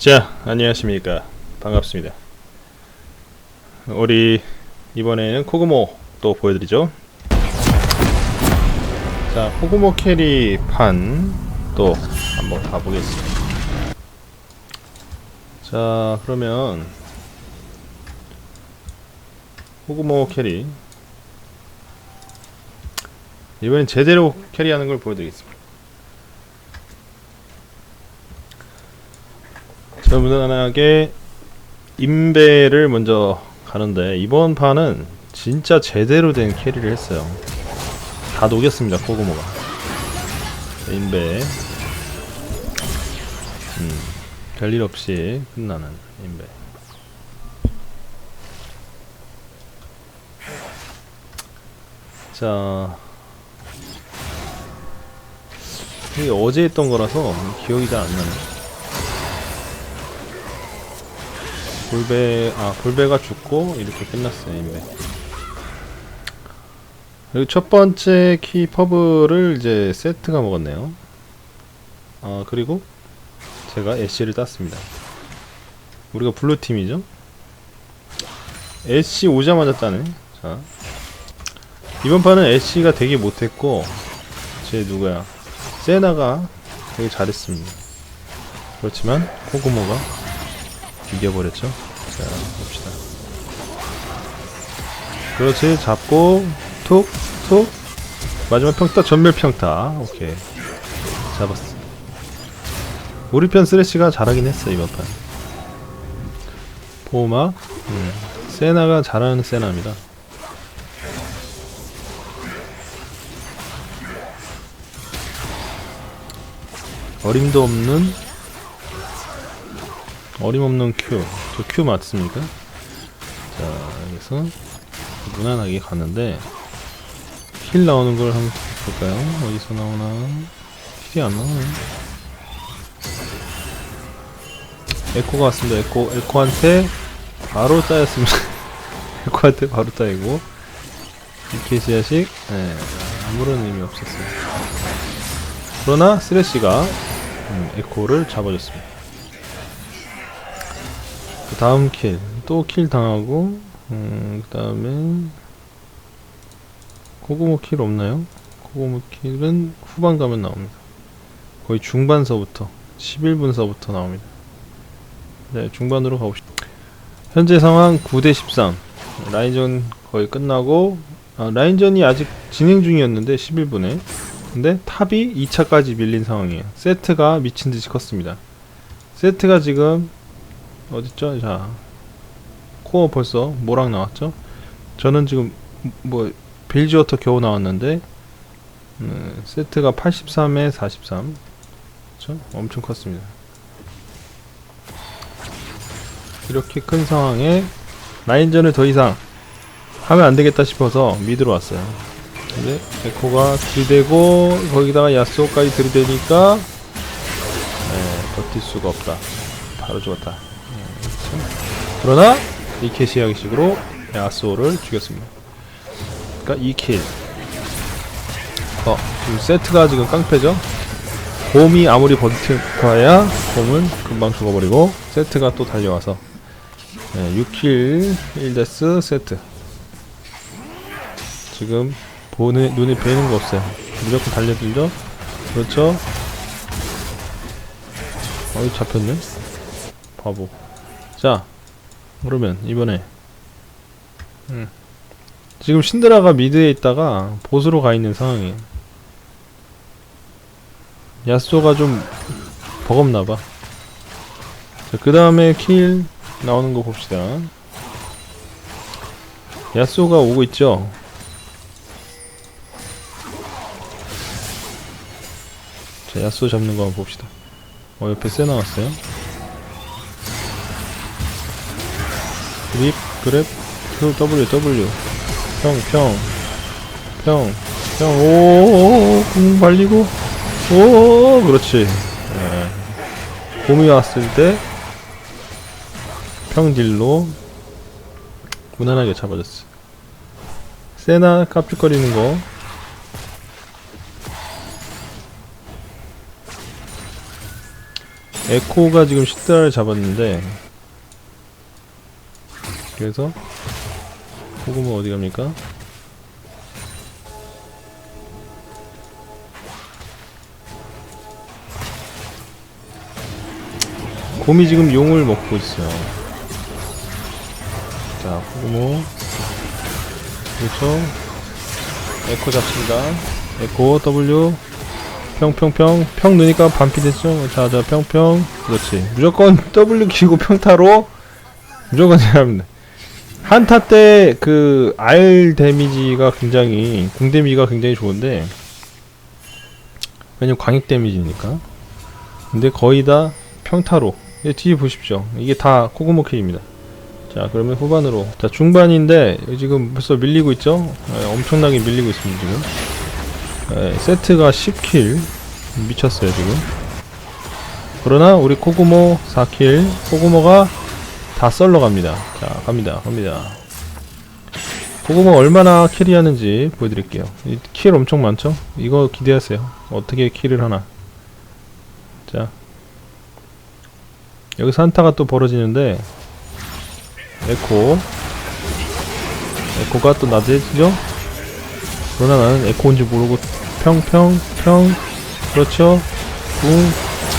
자, 안녕하십니까. 반갑습니다. 우리 이번에는 코그모 또 보여드리죠. 자, 코그모 캐리 판 또 한번 가보겠습니다. 자, 그러면 코그모 캐리 이번엔 제대로 캐리하는 걸 보여드리겠습니다. 무난하게 인베를 먼저 가는데 이번 판은 진짜 제대로 된 캐리를 했어요. 다 녹였습니다, 코고모가. 인베. 음, 별일 없이 끝나는 인베. 자, 이게 어제 했던 거라서 기억이 잘 안 나네. 볼베 아 볼베가 죽고 이렇게 끝났어요 인베 그리고 첫 번째 키 퍼블을 이제 세트가 먹었네요. 아 그리고 제가 애쉬를 땄습니다. 우리가 블루 팀이죠? 애쉬 오자마자 따네. 자. 이번 판은 애쉬가 되게 못했고 제 누구야? 세나가 되게 잘했습니다. 그렇지만 코고모가 이겨버렸죠. 자, 봅시다. 그렇지, 잡고, 툭, 툭. 마지막 평타, 전멸 평타. 오케이. 잡았어. 우리 편 쓰레쉬가 잘하긴 했어, 이번 판. 보호막, 음. 세나가 잘하는 세나입니다. 어림도 없는 어림없는 큐. 저큐 맞습니까? 자, 여기서 무난하게 갔는데 힐 나오는 걸 한번 볼까요? 어디서 나오나? 힐이 안 나오네. 에코가 왔습니다. 에코, 에코한테 바로 따였습니다. 에코한테 바로 따이고 이케시아식 네, 아무런 의미 없었어요. 그러나 쓰레쉬가 음, 에코를 잡아줬습니다. 그 다음 킬, 또 킬 당하고, 음, 그 다음에, 코고모 킬 없나요? 코고모 킬은 후반 가면 나옵니다. 거의 중반서부터, 11분서부터 나옵니다. 네, 중반으로 가봅시다. 현재 상황 9대 13. 라인전 거의 끝나고, 아, 라인전이 아직 진행 중이었는데, 11분에. 근데 탑이 2차까지 밀린 상황이에요. 세트가 미친 듯이 컸습니다. 세트가 지금 어딨죠? 자 코어 벌써 뭐랑 나왔죠? 저는 지금 뭐 빌지워터 겨우 나왔는데 음, 세트가 83에 43 그쵸? 엄청 컸습니다 이렇게 큰 상황에 라인전을 더 이상 하면 안 되겠다 싶어서 미드로 왔어요 근데 에코가 들이대고 거기다가 야스오까지 들이대니까 네, 버틸 수가 없다 바로 죽었다 그러나 이케시 형식으로 야스오를 죽였습니다. 그러니까 2킬. 어, 지금 세트가 지금 깡패죠? 곰이 아무리 버텨야 곰은 금방 죽어버리고 세트가 또 달려와서 네, 6킬 1데스 세트 지금 보는, 눈에 뵈는 거 없어요 무조건 달려들죠? 그렇죠? 어이 잡혔네? 바보 자 그러면 이번에 음. 지금 신드라가 미드에 있다가 보스로 가 있는 상황이에요. 야스오가 좀 버겁나봐. 그 다음에 킬 나오는 거 봅시다. 야스오가 오고 있죠. 자, 야스오 잡는 거 한번 봅시다. 어, 옆에 쎄 나왔어요. 립, 그랩, Q, W, W. 평, 평. 평, 평, 오, 공 발리고. 오, 그렇지. 예. 봄이 왔을 때, 평딜로, 무난하게 잡아줬어. 세나 깝죽거리는 거. 에코가 지금 시드라를 잡았는데 그래서 고구마 어디 갑니까? 곰이 지금 용을 먹고 있어요. 자, 고구모. 그렇죠. 에코 잡습니다. 에코 W 평평평 평 넣으니까 반피 됐죠? 자자 평평 그렇지 무조건 W 키고 평타로 무조건 잘합니다 한타 때 그 R 데미지가 굉장히 궁 데미지가 굉장히 좋은데 왜냐면 광역 데미지니까. 근데 거의 다 평타로. 예, 뒤에 보십시오. 이게 다 코고모 킬입니다. 자 그러면 후반으로. 자 중반인데 지금 벌써 밀리고 있죠? 예, 엄청나게 밀리고 있습니다 지금. 예, 세트가 10킬. 미쳤어요 지금. 그러나 우리 코구모 4킬. 코구모가 다 썰러 갑니다. 자 갑니다 갑니다. 코구모 얼마나 캐리하는지 보여드릴게요. 이킬 엄청 많죠? 이거 기대하세요. 어떻게 킬을 하나. 자. 여기서 한타가 또 벌어지는데 에코. 에코가 또 나대죠? 그러나 나는 에코인지 모르고 평평평. 그렇죠? 궁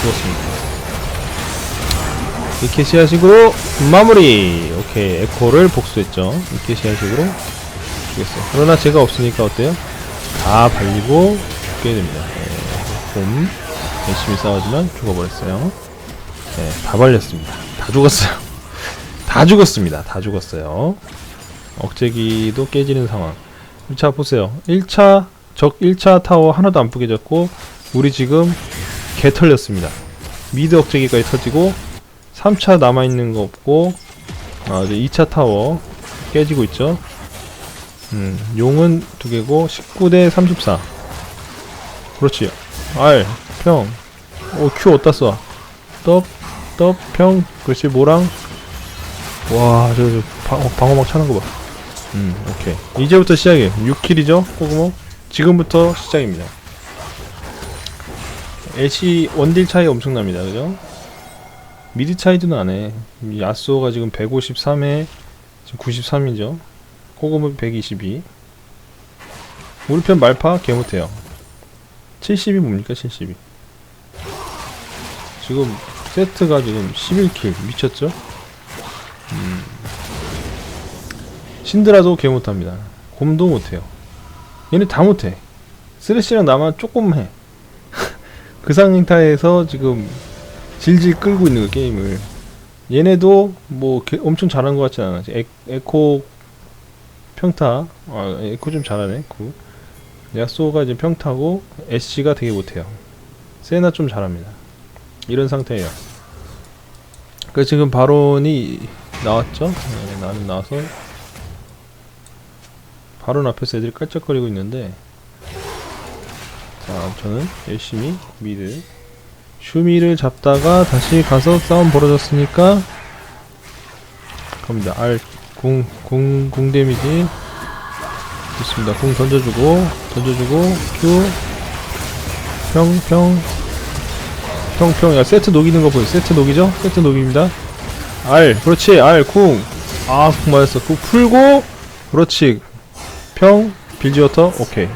그렇습니다 이케시아 식으로 마무리. 오케이 에코를 복수했죠. 이케시아 식으로. 죽였어요. 그러나 제가 없으니까 어때요? 다 발리고 죽게 됩니다. 네, 곰 열심히 싸우지만 죽어버렸어요. 네, 다 발렸습니다. 다 죽었어요. 다 죽었습니다. 다 죽었어요. 억제기도 깨지는 상황. 자 보세요. 1차 적 1차 타워 하나도 안 뿌개졌고 우리 지금 개 털렸습니다. 미드 억제기까지 터지고 3차 남아있는 거 없고 아 이제 2차 타워 깨지고 있죠 음 용은 두 개고 19대 34 그렇지 R 평 오, Q 어디다 써? 떡, 떡, 평, 그렇지, 모랑. 와, 저, 저, 방, 방어막 차는 거 봐. 음, 오케이. 이제부터 시작이에요. 6킬이죠? 꼬구모? 지금부터 시작입니다. 애쉬 원딜 차이 엄청납니다. 그죠? 미드 차이도 나네. 이 야스오가 지금 153에 지금 93이죠. 꼬구모 122. 우리 편 말파 개 못해요. 70이 뭡니까? 70이. 지금 세트가 지금 11킬 미쳤죠? 음. 신드라도 개 못합니다. 곰도 못해요. 얘네 다 못해. 쓰레쉬랑 나만 조금 해. 그 상타에서 지금 질질 끌고 있는 거 게임을. 얘네도 뭐 개- 엄청 잘한 것 같지 않아. 에, 에코 평타. 아 에코 좀 잘하네. 그 야소가 이제 평타고 애쉬가 되게 못해요. 세나 좀 잘합니다. 이런 상태예요. 그 지금 바론이 나왔죠? 네, 나는 나와서 바론 앞에서 애들이 깔짝거리고 있는데 자 저는 열심히 미드 슈미를 잡다가 다시 가서 싸움 벌어졌으니까 갑니다. R 궁, 궁, 궁 데미지. 좋습니다. 궁 던져주고 던져주고 Q. 평, 평. 평평. 야 세트 녹이는 거 보여. 세트 녹이죠? 세트 녹입니다. R 그렇지. R 쿵아쿵 맞았어. 쿵 풀고 그렇지. 평 빌지워터. 오케이.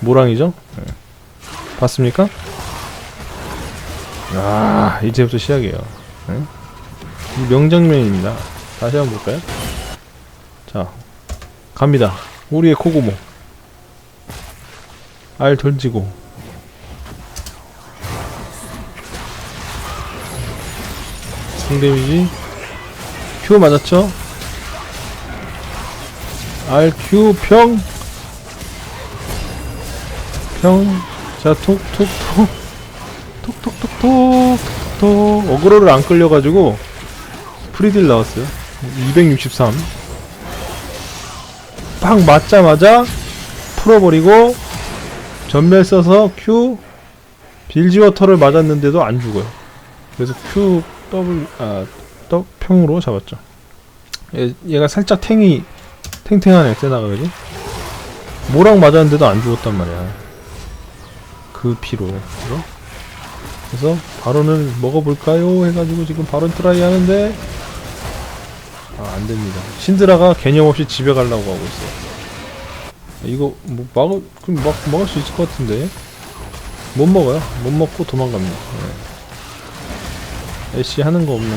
모랑이죠? 네. 봤습니까? 아 이제부터 시작이에요 네? 이 명장면입니다 다시 한번 볼까요? 자 갑니다 우리의 코고모 알 던지고 상데미지 Q 맞았죠? RQ 평 평. 자, 톡, 톡, 톡. 톡, 톡, 톡, 톡, 톡, 톡. 어그로를 안 끌려가지고, 프리딜 나왔어요. 263. 팍 맞자마자, 풀어버리고, 전멸 써서 Q, 빌지워터를 맞았는데도 안 죽어요. 그래서 Q, W, 아, 더 평으로 잡았죠. 얘, 얘가 살짝 탱이, 탱탱하네, 세나가, 그지? 모랑 맞았는데도 안 죽었단 말이야. 그 피로. 그죠? 그래서 바론을 먹어볼까요? 해가지고 지금 바론 트라이 하는데 아 안됩니다. 신드라가 개념 없이 집에 가려고 하고 있어요. 이거 뭐 막을 그럼 막 먹을 수 있을 것 같은데. 못 먹어요. 못 먹고 도망갑니다. 네. 애쉬 하는 거 없는.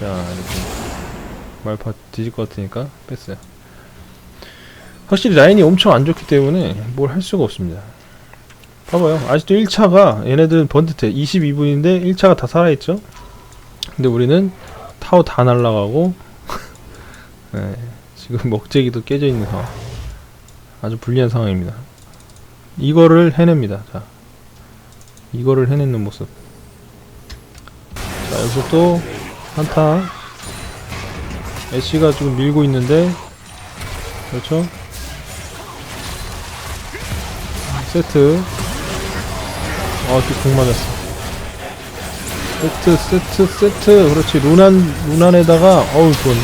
자 이렇게 말파 뒤질 것 같으니까 뺐어요. 확실히 라인이 엄청 안 좋기 때문에 뭘 할 수가 없습니다 봐봐요. 아직도 1차가 얘네들은 번듯해. 22분인데 1차가 다 살아있죠? 근데 우리는 타워 다 날라가고 네, 지금 먹재기도 깨져 있는 상황. 아주 불리한 상황입니다. 이거를 해냅니다. 자 이거를 해내는 모습. 자 여기서 또 한타. 애쉬가 지금 밀고 있는데 그렇죠? 세트 아, 또공 맞았어. 세트, 세트, 세트. 그렇지. 루난, 루난에다가, 어우, 좋은.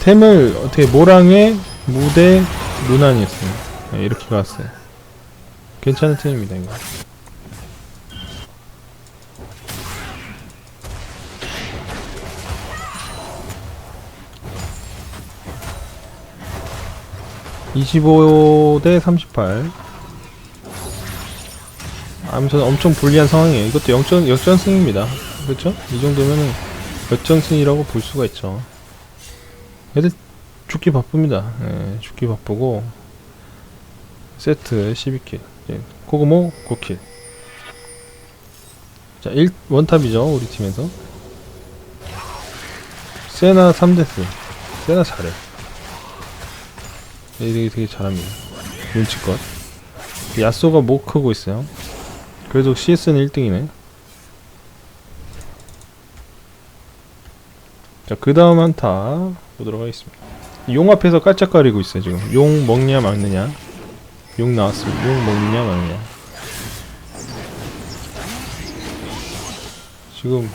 템을, 어떻게, 모랑의 무대 루난이었어요. 네, 이렇게 갔어요. 괜찮은 템입니다, 이거. (25 대 38) 아무튼 엄청 불리한 상황이에요. 이것도 역전, 역전승입니다. 그렇죠? 이 정도면은 역전승이라고 볼 수가 있죠. 애들 죽기 바쁩니다. 예, 죽기 바쁘고 세트 12킬 예, 코그모 9킬 자 1, 원탑이죠 우리 팀에서 세나 3데스 세나 잘해 얘들이 되게 잘합니다 눈치껏 야쏘가 목 크고 있어요 그래도 CS는 1등이네. 자, 그 다음 한타 보도록 하겠습니다. 용 앞에서 깔짝거리고 있어요, 지금. 용 먹냐, 막느냐. 용 나왔습니다. 용 먹느냐, 막느냐. 지금.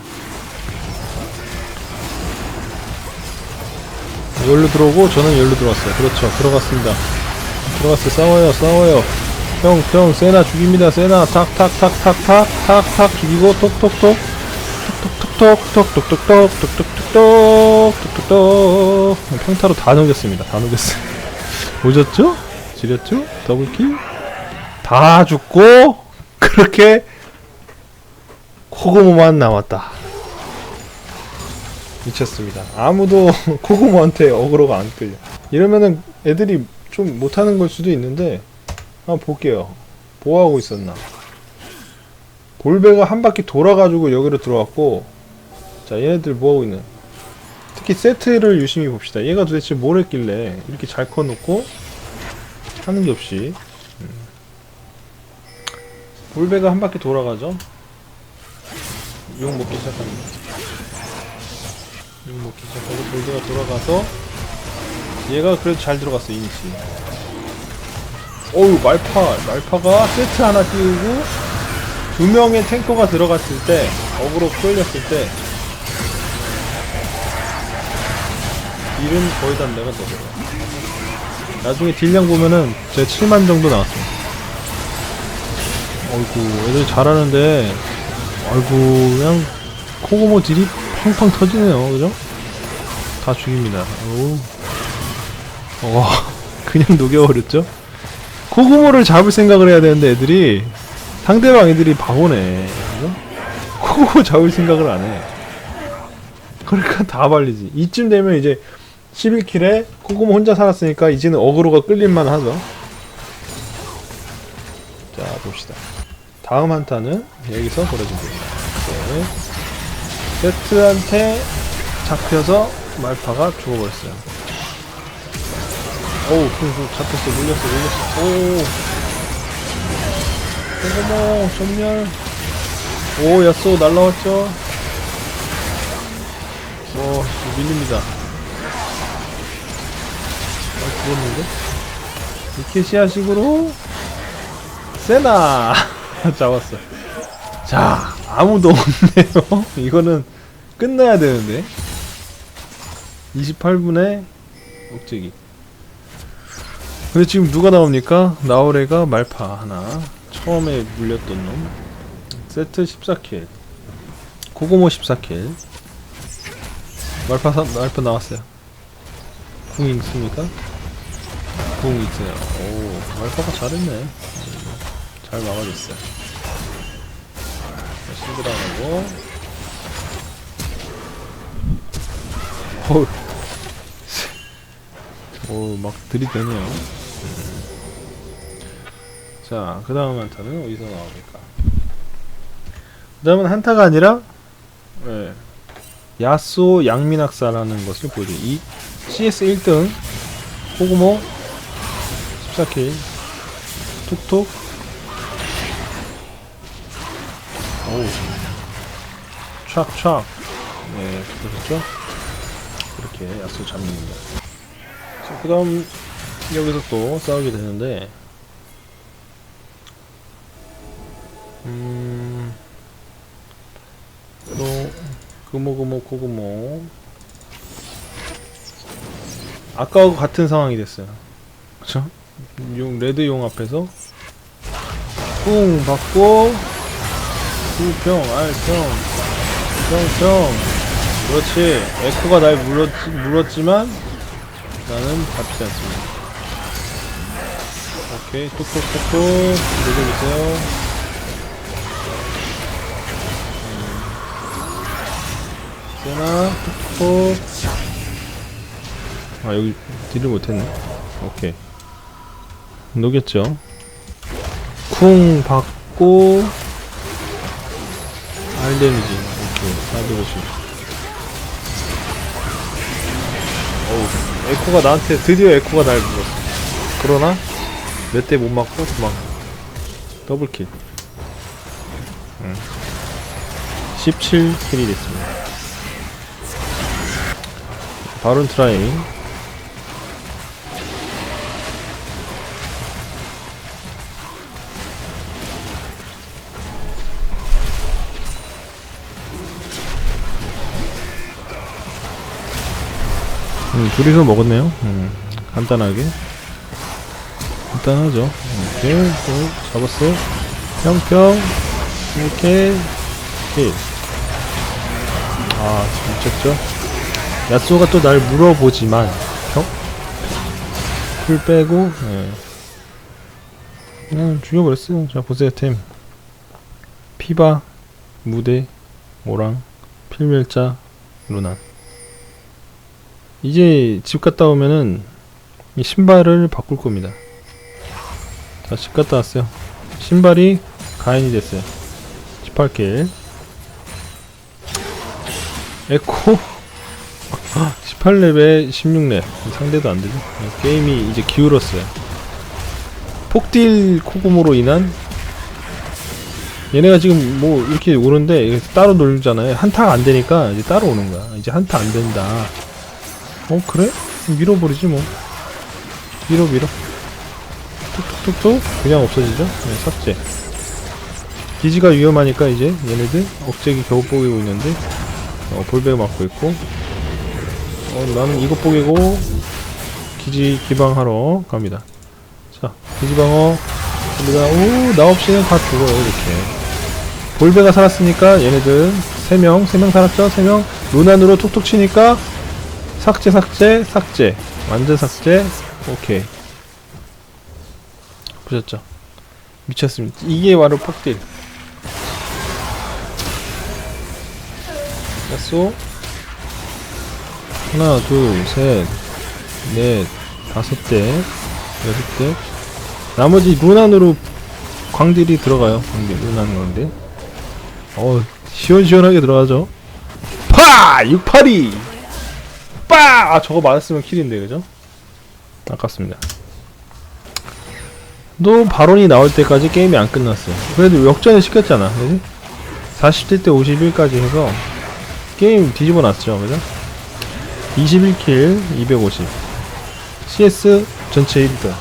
열로 들어오고, 저는 열로 들어왔어요. 그렇죠. 들어갔습니다. 들어갔어요. 싸워요, 싸워요. 형, 형, 세나 죽입니다. 세나 탁, 탁, 탁, 탁, 탁, 탁, 탁 죽이고 톡, 톡, 톡, 톡, 톡, 톡, 톡, 톡, 톡, 톡, 톡, 톡, 톡, 톡, 톡, 톡. 평타로 다 녹였습니다. 다 녹였어요. 오졌죠? 지렸죠? 더블킬? 다 죽고 그렇게 코고모만 남았다. 미쳤습니다. 아무도 코고모한테 어그로가 안 끌려. 이러면은 애들이 좀 못하는 걸 수도 있는데 한번 볼게요. 뭐하고 있었나? 볼베가 한 바퀴 돌아가지고 여기로 들어왔고, 자, 얘네들 뭐하고 있는? 특히 세트를 유심히 봅시다. 얘가 도대체 뭘 했길래 이렇게 잘 커놓고, 하는 게 없이. 음. 볼베가 한 바퀴 돌아가죠? 용 먹기 시작합니다. 용 먹기 시작하고, 볼베가 돌아가서, 얘가 그래도 잘 들어갔어, 이니시. 어우 말파 말파가 세트 하나 띄우고 두 명의 탱커가 들어갔을 때 어그로 끌렸을 때 딜은 거의 다 내가 넣어요 나중에 딜량 보면은 제 7만 정도 나왔어요 어이구 애들 잘하는데 아이고 그냥 코고모 딜이 팡팡 터지네요 그죠? 다 죽입니다 어우 와 그냥 녹여버렸죠? 코구모를 잡을 생각을 해야 되는데 애들이 상대방 애들이 바보네? 코구모 잡을 생각을 안해. 그러니까 다 발리지. 이쯤 되면 이제 11킬에 코구모 혼자 살았으니까 이제는 어그로가 끌릴만 하죠. 자 봅시다. 다음 한타는 여기서 벌어집니다. 네. 세트한테 잡혀서 말파가 죽어버렸어요 어우, 잡혔어, 물렸어, 물렸어. 오. 어머머, 전멸. 오, 야쏘, 날라왔죠? 어, 밀립니다. 아, 죽었는데? 이케시아식으로, 세나! 잡았어. 자, 아무도 없네요. 이거는 끝나야 되는데. 28분에 억제기. 근데 지금 누가 나옵니까? 나오레가 말파 하나. 처음에 물렸던 놈. 세트 14킬. 코고모 14킬. 말파 사, 말파 나왔어요. 궁 있습니까? 궁 있어요. 오 말파가 잘했네. 음, 잘 막아줬어요. 실드 당하고. 어우. 오막 들이대네요. 음. 자, 그 다음 한타는 어디서 나옵니까? 그 다음은 한타가 아니라, 예, 야스오 양민학사라는 것을 보여줘. 이 CS 1등, 호구모, 14킬, 툭툭, 오우, 촥촥, 네, 보셨죠? 이렇게 야스오 잡는다. 자, 그 다음, 여기서 또 싸우게 되는데, 음, 또 그모그모 코그모 아까하고 같은 상황이 됐어요. 그쵸? 용 레드 용 앞에서. 쿵 받고. 수평 알평. 평평. 그렇지. 에코가 날 물었, 물었지만 나는 잡히지 않습니다. 오케이 톡톡톡톡. 내려주세요. 세나 톡톡. 아 여기 딜을 못했네. 오케이. 녹였죠? 쿵 받고 알 데미지. 오케이 450 어우 에코가 나한테 드디어 에코가 날 물었어. 그러나 몇 대 못 맞고 도망 더블킬. 음. 17킬이 됐습니다. 바론 트라이. 음, 둘이서 먹었네요. 음, 간단하게 간단하죠. 이렇게 또 잡았어요. 평평 이렇게 힐. 아 미쳤죠? 야쏘가 또 날 물어보지만 평? 풀 빼고 예. 그냥 죽여버렸어요. 자 보세요 템. 피바 무대 오랑 필멸자 루난. 이제 집 갔다 오면은 이 신발을 바꿀 겁니다 자 집 갔다 왔어요. 신발이 가인이 됐어요. 18킬 에코. 18렙에 16렙. 상대도 안되죠. 게임이 이제 기울었어요. 폭딜 코고모로 인한 얘네가 지금 뭐 이렇게 오는데 따로 놀잖아요. 한타가 안되니까 이제 따로 오는 거야. 이제 한타 안된다. 어 그래? 밀어버리지 뭐. 밀어 밀어 툭툭툭툭 그냥 없어지죠 네, 삭제 기지가 위험하니까 이제 얘네들 억제기 겨우 뽀개고 있는데 어, 볼백 맞고 있고 어, 나는 이것 보기고 기지 기방하러 갑니다. 자, 기지 방어 갑니다. 오, 나 없이는 다 죽어요, 이렇게. 볼베가 살았으니까 얘네들 3명, 3명 살았죠? 3명. 루난으로 툭툭 치니까 삭제, 삭제, 삭제. 완전 삭제. 오케이. 보셨죠? 미쳤습니다. 이게 바로 폭딜. 야쏘. 하나, 둘, 셋, 넷, 다섯 대, 여섯 대. 나머지 루난으로 광딜이 들어가요. 광딜, 루난 광딜. 어, 시원시원하게 들어가죠. 파! 682! 빠! 아, 저거 맞았으면 킬인데, 그죠? 아깝습니다. 또 바론이 나올 때까지 게임이 안 끝났어요. 그래도 역전을 시켰잖아, 그지? 40대 때 51까지 해서 게임 뒤집어 놨죠, 그죠? 21킬 250 CS 전체 1등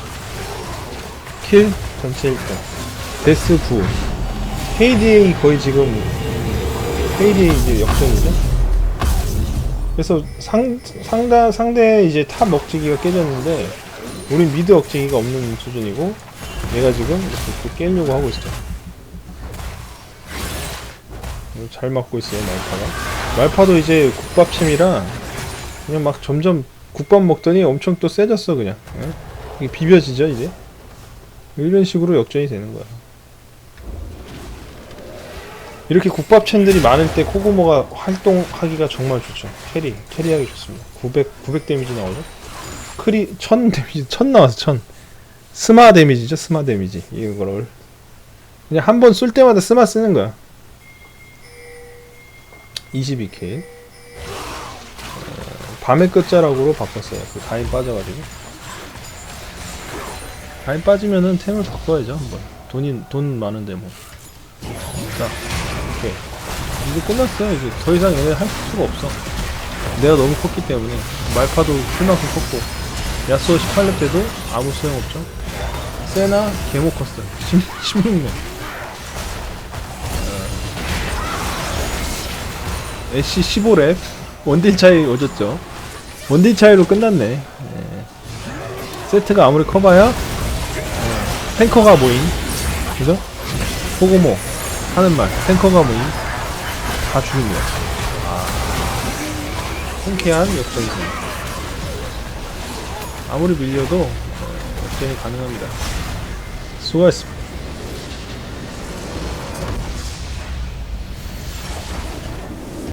킬 전체 1등 데스 9 KDA 거의 지금 KDA 이제 역전이죠 그래서 상, 상다, 상대 이제 탑 억제기가 깨졌는데 우린 미드 억제기가 없는 수준이고 얘가 지금 이렇게 또 깨려고 하고 있어. 잘 맞고 있어요 말파가. 말파도 이제 국밥침이라 그냥 막 점점 국밥 먹더니 엄청 또 세졌어 그냥. 예? 이게 비벼지죠 이제. 이런 식으로 역전이 되는 거야. 이렇게 국밥챔들이 많을 때 코고모가 활동하기가 정말 좋죠. 캐리, 캐리하기 좋습니다. 900, 900 데미지 나오죠? 크리, 1000 데미지, 1000 나와서 1000. 스마 데미지죠, 스마 데미지. 이거를. 그냥 한 번 쏠 때마다 스마 쓰는 거야. 22K. 어, 밤의 끝자락으로 바꿨어요. 그 가인 빠져가지고. 가인 빠지면은 템을 바꿔야죠, 한번. 돈이, 돈 많은데 뭐. 자, 오케이. 이제 끝났어요. 이제 더 이상 얘네 할 수가 없어. 내가 너무 컸기 때문에 말파도 풀만큼 컸고 야스오 18렙 때도 아무 소용없죠. 세나 개못 컸어요. 10, 16렙. 애쉬 15렙 원딜 차이 오졌죠. 원딜 차이로 끝났네. 예. 세트가 아무리 커봐야 예, 탱커가 모인 그죠? 호고모 하는 말 탱커가 모인 다 죽입니다. 아, 통쾌한 역전승. 아무리 밀려도 어, 역전이 가능합니다. 수고하셨습니다.